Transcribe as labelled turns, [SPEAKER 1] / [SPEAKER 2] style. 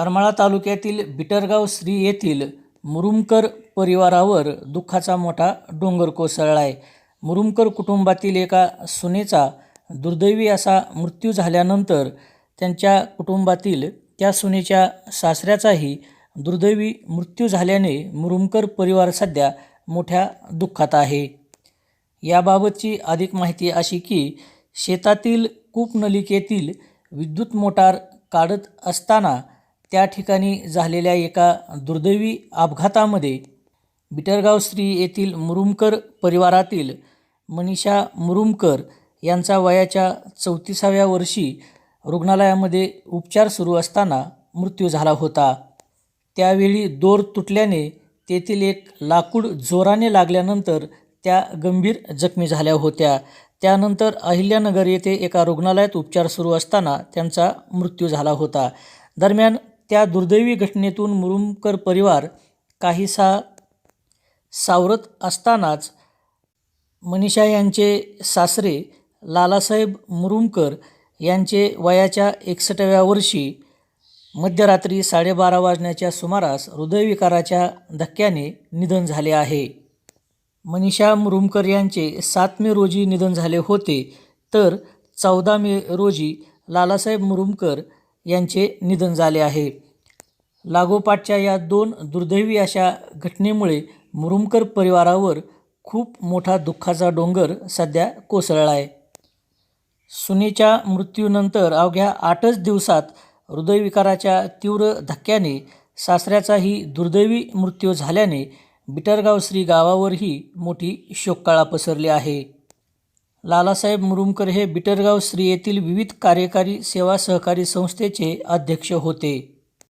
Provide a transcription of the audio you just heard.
[SPEAKER 1] करमाळा तालुक्यातील बिटरगाव श्री येथील मुरुमकर परिवारावर दुःखाचा मोठा डोंगर कोसळला आहे मुरुमकर कुटुंबातील एका सुनेचा दुर्दैवी असा मृत्यू झाल्यानंतर त्यांच्या कुटुंबातील त्या सुनेच्या सासऱ्याचाही दुर्दैवी मृत्यू झाल्याने मुरुमकर परिवार सध्या मोठ्या दुःखात आहे. याबाबतची अधिक माहिती अशी की शेतातील कूपनलिकेतील विद्युत मोटार काढत असताना त्या ठिकाणी झालेल्या एका दुर्दैवी अपघातामध्ये बिटरगाव श्री येथील मुरुमकर परिवारातील मनीषा मुरुमकर यांचा वयाच्या चौतीसाव्या वर्षी रुग्णालयामध्ये उपचार सुरू असताना मृत्यू झाला होता. त्यावेळी दोर तुटल्याने तेथील एक लाकूड जोराने लागल्यानंतर त्या गंभीर जखमी झाल्या होत्या. त्यानंतर अहिल्यानगर येथे एका रुग्णालयात उपचार सुरू असताना त्यांचा मृत्यू झाला होता. दरम्यान त्या दुर्दैवी घटनेतून मुरुमकर परिवार काहीसा सावरत असतानाच मनीषा यांचे सासरे लालासाहेब मुरुमकर यांचे वयाच्या एकसष्टव्या वर्षी मध्यरात्री साडेबारा वाजण्याच्या सुमारास हृदयविकाराच्या धक्क्याने निधन झाले आहे. मनीषा मुरुमकर यांचे सात मे रोजी निधन झाले होते तर चौदा मे रोजी लालासाहेब मुरुमकर यांचे निधन झाले आहे. लागोपाठच्या या दोन दुर्दैवी अशा घटनेमुळे मुरुमकर परिवारावर खूप मोठा दुःखाचा डोंगर सध्या कोसळला आहे. सुनेच्या मृत्यूनंतर अवघ्या आठच दिवसात हृदयविकाराच्या तीव्र धक्क्याने सासऱ्याचाही दुर्दैवी मृत्यू झाल्याने बिटरगाव श्री गावावरही मोठी शोककळा पसरली आहे. लालासाहेब मुरुमकर हे बिटरगाव श्री येथील विविध कार्यकारी सेवा सहकारी संस्थेचे अध्यक्ष होते.